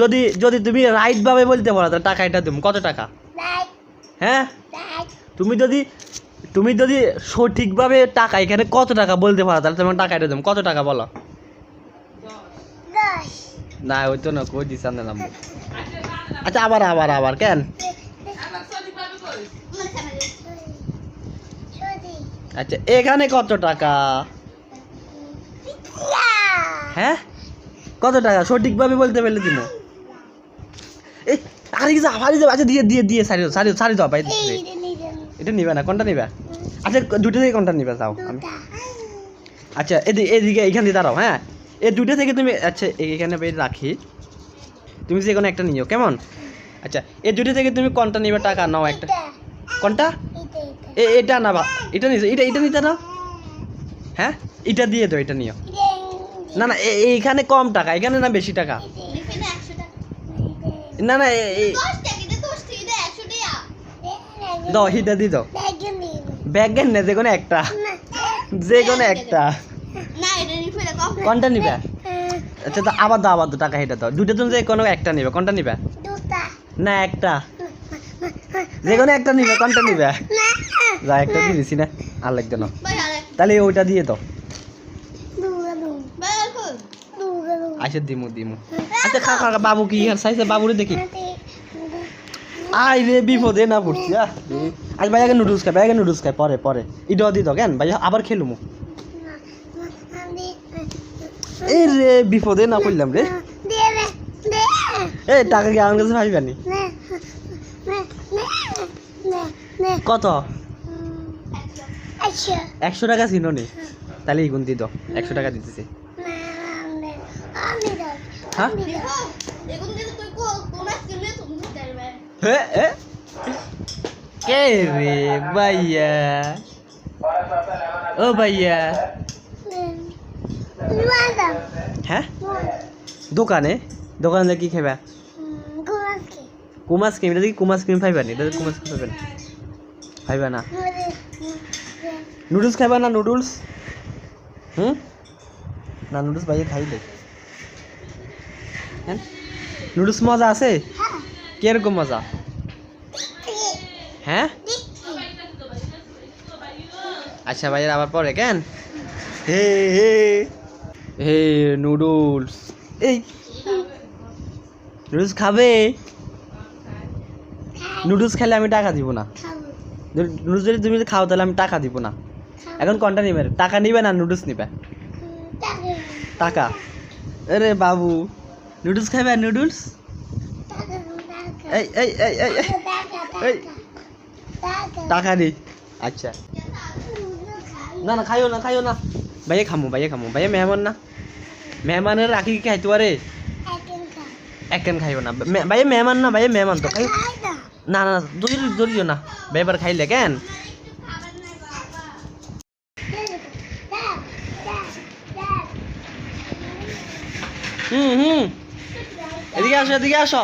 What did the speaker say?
যদি যদি তুমি রাইট ভাবে বলতে পারো তাহলে টাকা এটা দেবো। কত টাকা? হ্যাঁ? তুমি যদি তুমি যদি সঠিকভাবে টাকা এখানে কত টাকা বলতে পারো তাহলে তোমার টাকা এটা দেবো। কত টাকা বলো? না ওই তো না কই দিস নাম আচ্ছা আবার আবার আবার কেন? আচ্ছা এখানে কত টাকা? হ্যাঁ? কত টাকা? সঠিকভাবে বলতে পারলে তুমি আরে আচ্ছা দিয়ে দিয়ে দিয়ে সারি সারি সারি দাও ভাই। এটা নিবে না কোনটা নিবে? আচ্ছা দুটো থেকে কোনটা নিবে? যাও আমি আচ্ছা এদিকে এদিকে এখান দিয়ে দাঁড়াও হ্যাঁ? এই দুটো থেকে তুমি আচ্ছা এখানে রাখি। তুমি যে কোনো একটা নিও কেমন? আচ্ছা এই দুটো থেকে তুমি কোনটা নিবে টাকা? নাও একটা। কোনটা? এটা না বা এটা নিছো এটা এটা নিতে নাও হ্যাঁ? এটা দিয়ে দাও এটা নিও। না না এ- এইখানে কম টাকা এখানে না বেশি টাকা? না না দাও, হিটা দি দাও। ব্যাগের না, যে কোনো একটা। যে কোনো একটা। কোনটা নিবে? আচ্ছা তো আবার দাও, আবার টাকা হিটা দাও। দুটো তুমি যে কোনো একটা নিবে। কোনটা নিবে? না, একটা। যে কোনো একটা নিবে, কোনটা নিবে? যা একটা দিয়ে দিছি না। আর লাগতো না। তাহলে ওইটা দিয়ে দাও। আচ্ছা দিমু দিমু। আচ্ছা খা খা বাবু কি আর সাইছে বাবুরে দেখি। আই রে বিপদে না পড়ছি আহ আজ ভাই আগে নুডলস খাই ভাই আগে নুডলস খাই পরে পরে। ইডো দি দাও কেন? ভাই আবার খেলুমু। এই রে বিপদে না পড়লাম রে। এই টাকা কি আমার কাছে পাইবানি কত? একশো। টাকা ছিল নি। তাহলে ইগুন দি দাও একশো টাকা দিতেছি। হ্যাঁ? কে রে ভাইয়া? ও ভাইয়া। হ্যাঁ? দোকানে? দোকানে কি খাইবা? কুমাস ক্রিম, এটা কি কুমাস ক্রিম খাইবা নি? এটা কুমাস ক্রিম খাইবা না? খাইবা না? নুডলস খাইবা না নুডলস? হুম? না নুডলস ভাইয়া খাই দে হ্যাঁ নুডলস মজা আছে? কীরকম মজা? হ্যাঁ? আচ্ছা ভাইয়ের আবার পরে কেন? হে হে। হে নুডলস। এই নুডলস খাবে? নুডলস খেলে আমি টাকা দিব না। নুডলস যদি তুমি খাও তাহলে আমি টাকা দিব না। এখন কোনটা নিবে? টাকা নিবে না নুডলস নিবে? টাকা। আরে বাবু। নুডলস খাবে নুডলস এই এই এই এই এই, টাকা নেই আচ্ছা। না না খাইও না খাইও না। ভাইয়া খামো ভাইয়া খামো ভাইয়া মেহমান না। মেহমানের রাখি কি খাইতে পারে একখান খাইও না। ভাইয়া মেহমান না ভাইয়া মেহমান তো খাই না না দৌড়ি দৌড়িও না। ভাই এবার খাইলে কেন? হুম হুম। এদিকে আসো এদিকে আসো।